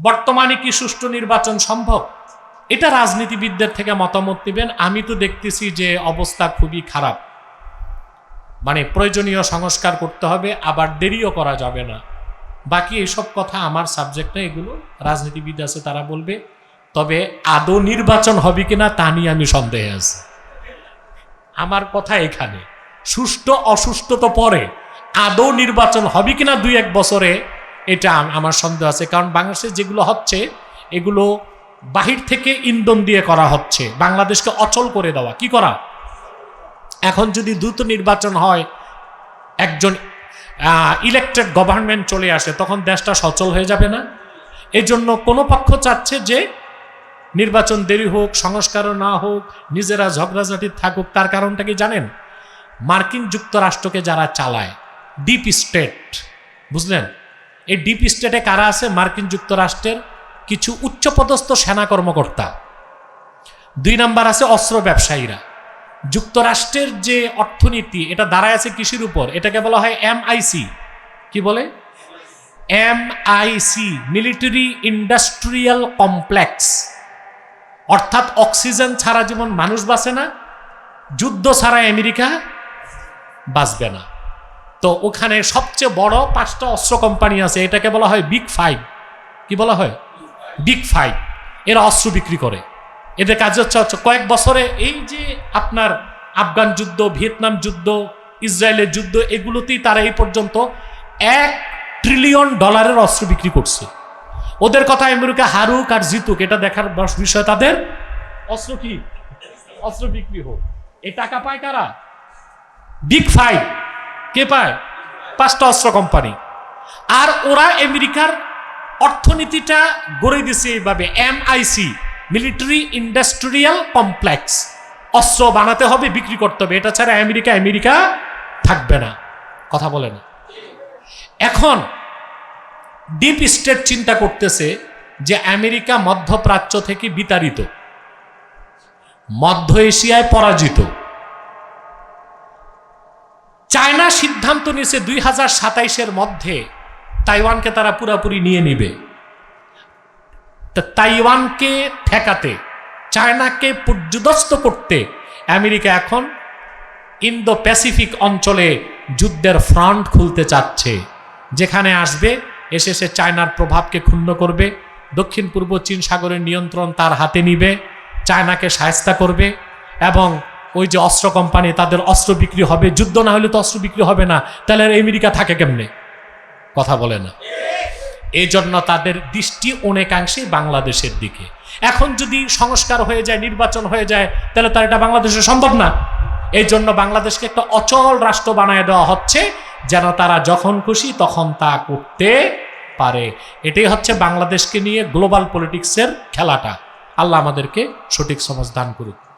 বর্তমানে কি সুষ্ঠু নির্বাচন সম্ভব? এটা রাজনীতিবিদদের থেকে মতামত নেবেন। আমি তো দেখতেছি যে অবস্থা খুবই খারাপ। মানে প্রয়োজনীয় সংস্কার করতে হবে, আবার দেরিও করা যাবে না। বাকি এসব কথা আমার সাবজেক্ট না, এগুলো রাজনীতিবিদ আছে, তারা বলবে। তবে আদৌ নির্বাচন হবে কিনা, তা নিয়ে আমি সন্দেহে আছি। আমার কথা এখানে। সুষ্ঠু অসুস্থ তো পরে। আদৌ নির্বাচন হবে কিনা দুই এক বছরে এটা আমার সন্দেহ আছে। কারণ বাংলাদেশে যেগুলো হচ্ছে, এগুলো বাহির থেকে ইন্ধন দিয়ে করা হচ্ছে। বাংলাদেশকে অচল করে দেওয়া। কি করা? এখন যদি দ্রুত নির্বাচন হয়, একজন ইলেকটেড গভর্নমেন্ট চলে আসে, তখন দেশটা সচল হয়ে যাবে না। এই জন্য কোনো পক্ষ চাচ্ছে যে নির্বাচন দেরি হোক, সংস্কারও না হোক, নিজেরা ঝগড়াঝাটি থাকুক। তার কারণটা কি জানেন? মার্কিন যুক্তরাষ্ট্রকে যারা চালায় ডিপ স্টেট বুঝলেন? এই ডিপ স্টেটে কারা আছে? মার্কিন যুক্তরাষ্ট্রের কিছু উচ্চপদস্থ সেনা কর্মকর্তা। দুই নাম্বার আছে অস্ত্র ব্যবসায়ীরা। যুক্তরাষ্ট্রের যে অর্থনীতি, এটা দাঁড়ায় আছে কৃষির উপর? এটাকে বলা হয় এমআইসি কি বলে? MIC military industrial complex. অর্থাৎ অক্সিজেন ছাড়া যেমন মানুষ বাঁচে না, যুদ্ধ ছাড়া আমেরিকা বাঁচবে না। তো ওখানে সবচেয়ে বড় পাঁচটা অস্ত্র কোম্পানি আছে, এটাকে বলা হয় বিগ ফাইভ কি বলা হয়? বিগ ফাইভ এরা অস্ত্র বিক্রি করে। এদের কাজ হচ্ছে হচ্ছে কয়েক বছরে এই যে আপনার আফগান যুদ্ধ, ভিয়েতনাম যুদ্ধ, ইসরায়েলের যুদ্ধ, এগুলোতেই তারা এই পর্যন্ত এক ট্রিলিয়ন ডলারের অস্ত্র বিক্রি করছে। ওদের কথা আমেরিকা হারুক আর জিতুক, এটা দেখার বিষয় তাদের। অস্ত্র কি? অস্ত্র বিক্রি হোক। এই টাকা পায় কারা? বিগ ফাইভ কে পায়? পাঁচটা অস্ত্র কোম্পানি। আর ওরা আমেরিকার অর্থনীতিটা গড়ে দিছে এইভাবে। এমআইসি মিলিটারি ইন্ডাস্ট্রিয়াল কমপ্লেক্স অস্ত্র বানাতে হবে, বিক্রি করতে হবে। এটা ছাড়া আমেরিকা আমেরিকা থাকবে না। কথা বলে না। এখন ডিপ স্টেট চিন্তা করতেছে যে আমেরিকা মধ্যপ্রাচ্য থেকে বিতাড়িত, মধ্য এশিয়ায় পরাজিত। সিদ্ধান্ত নিয়েছে দুই হাজার সাতাইশের মধ্যে তাইওয়ানকে তারা পুরাপুরি নিয়ে নিবে। তাইওয়ানকে ঠেকাতে, চায়নাকে পর্যদস্ত করতে আমেরিকা এখন ইন্দো প্যাসিফিক অঞ্চলে যুদ্ধের ফ্রন্ট খুলতে চাচ্ছে, যেখানে আসবে, এসে সে চায়নার প্রভাবকে ক্ষুণ্ণ করবে দক্ষিণ পূর্ব চীন সাগরের নিয়ন্ত্রণ তার হাতে নিবে, চায়নাকে সায়স্তা করবে এবং ওই যে অস্ত্র কোম্পানি, তাদের অস্ত্র বিক্রি হবে, যুদ্ধ না হলে তো অস্ত্র বিক্রি হবে না। তাহলে আমেরিকা থাকে কেমনে? কথা বলে না। এই জন্য তাদের দৃষ্টি অনেকাংশেই বাংলাদেশের দিকে। এখন যদি সংস্কার হয়ে যায়, নির্বাচন হয়ে যায়, তাহলে তার এটা বাংলাদেশে সম্ভব না। এই জন্য বাংলাদেশকে একটা অচল রাষ্ট্র বানায় দেওয়া হচ্ছে, যেন তারা যখন খুশি তখন তা করতে পারে। এটাই হচ্ছে বাংলাদেশকে নিয়ে গ্লোবাল পলিটিক্সের খেলাটা। আল্লাহ আমাদেরকে সঠিক সমাজ দান করুক।